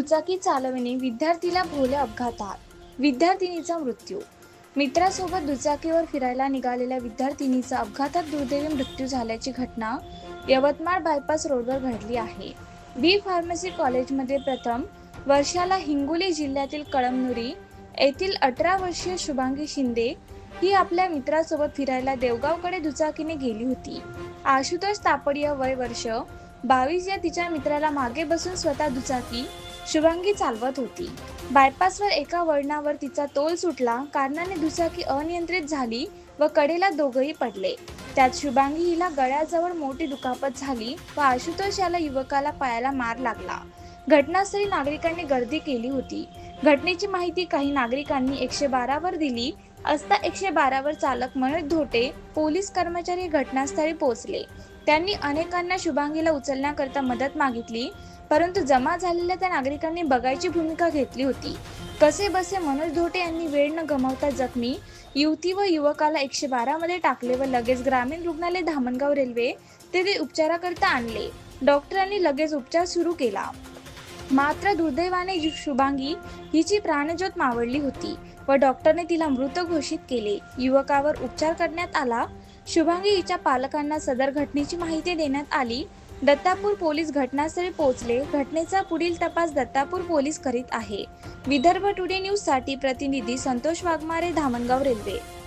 दुचाकी चालविणे विद्यार्थीला भोवल्या अपघातात. विद्यार्थिनीचा मृत्यू. मित्रासोबत दुचाकीवर फिरायला निघालेल्या विद्यार्थिनीचा अपघातात दुर्दैवी मृत्यू झाल्याची घटना यवतमाळ बायपास रोडवर घडली आहे. बी फार्मसी कॉलेजमध्ये प्रथम वर्षाला हिंगोली जिल्ह्यातील कळमनुरी येथील अठरा वर्षीय शुभांगी शिंदे ही आपल्या मित्रासोबत फिरायला देवगावकडे दुचाकीने गेली होती. आशुतोष तापडिया वय वर्ष बावीस या तिच्या मित्राला मागे बसून स्वतः दुचाकी शुभांगी चालवत होती. बायपासवर एका वळणावर तिचा तोल सुटला कारणाने दुचाकी अनियंत्रित झाली व कडेला दोघंही पडले. त्यात शुभांगी हिला गळ्याजवळ मोठी दुखापत झाली व आशुतोष याला युवकाला पायाला मार लागला. घटनास्थळी नागरिकांनी गर्दी केली होती. घटनेची माहिती काही नागरिकांनी एकशे बारावर दिली असता एकशे बारावर चालक मनोज धोटे पोलीस कर्मचारी घटनास्थळी पोहोचले. त्यांनी अनेकांना शुभांगीला उचलण्याकरता मदत मागितली परंतु जमा झालेल्या त्या नागरिकांनी बघायची भूमिका घेतली होती. कसे बसे मनोज धोटे यांनी वेळ न गमावता जखमी युवती व युवकाला एकशे बारामध्ये टाकले व लगेच ग्रामीण रुग्णालय धामणगाव रेल्वे तेथे उपचाराकरता आणले. डॉक्टरांनी लगेच उपचार सुरू केला. मात्र दुर्दैवाने शुभांगी हिची प्राणज्योत मावळली होती व डॉक्टरने तिला मृत घोषित केले. युवकावर उपचार करण्यात आला. शुभांगी हिच्या पालकांना सदर घटनेची माहिती देण्यात आली. दत्तापूर पोलीस घटनास्थळी पोहोचले. घटनेचा पुढील तपास दत्तापूर पोलीस करीत आहे. विदर्भ टुडे न्यूजसाठी प्रतिनिधी संतोष वाघमारे धामणगाव रेल्वे.